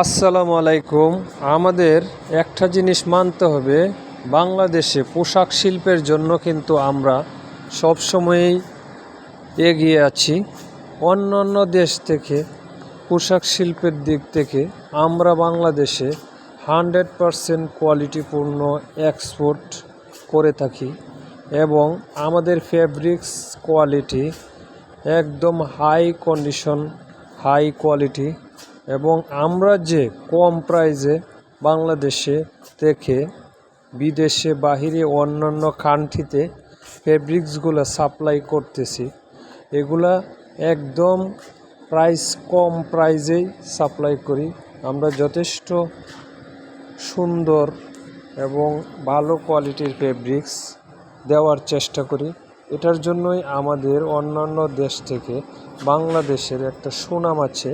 আসসালামু আলাইকুম। আমাদের একটা জিনিস মানতে হবে, বাংলাদেশে পোশাক শিল্পের জন্য কিন্তু আমরা সবসময়ই এগিয়ে আছি। অন্য অন্য দেশ থেকে পোশাক শিল্পের দিক থেকে আমরা বাংলাদেশে হান্ড্রেড পারসেন্ট কোয়ালিটিপূর্ণ এক্সপোর্ট করে থাকি এবং আমাদের ফেব্রিক্স কোয়ালিটি একদম হাই কন্ডিশন, হাই কোয়ালিটি এবং আমরা যে কম প্রাইজে বাংলাদেশে থেকে বিদেশে বাহিরে অন্যান্য কান্ট্রিতে ফেব্রিক্সগুলো সাপ্লাই করতেছি, এগুলা একদম প্রাইস কম প্রাইজেই সাপ্লাই করি। আমরা যথেষ্ট সুন্দর এবং ভালো কোয়ালিটির ফেব্রিক্স দেওয়ার চেষ্টা করি। এটার জন্যই আমাদের অন্যান্য দেশ থেকে বাংলাদেশের একটা সুনাম আছে।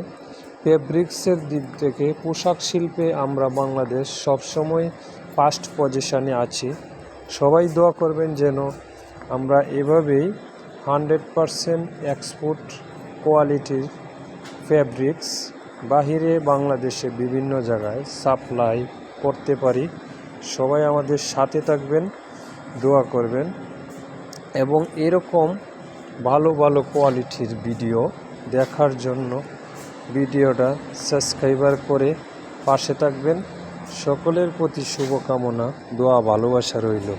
ফেব্রিক্সের দিক থেকে পোশাক শিল্পে আমরা বাংলাদেশ সবসময় ফার্স্ট পজিশনে আছি। সবাই দোয়া করবেন যেন আমরা এভাবেই হান্ড্রেড পারসেন্ট এক্সপোর্ট কোয়ালিটির ফেব্রিক্স বাহিরে বাংলাদেশে বিভিন্ন জায়গায় সাপ্লাই করতে পারি। সবাই আমাদের সাথে থাকবেন, দোয়া করবেন এবং এরকম ভালো ভালো কোয়ালিটির ভিডিও দেখার জন্য ভিডিওটা সাবস্ক্রাইবার করে পাশে থাকবেন। সকলের প্রতি শুভকামনা দোয়া ভালোবাসা রইল।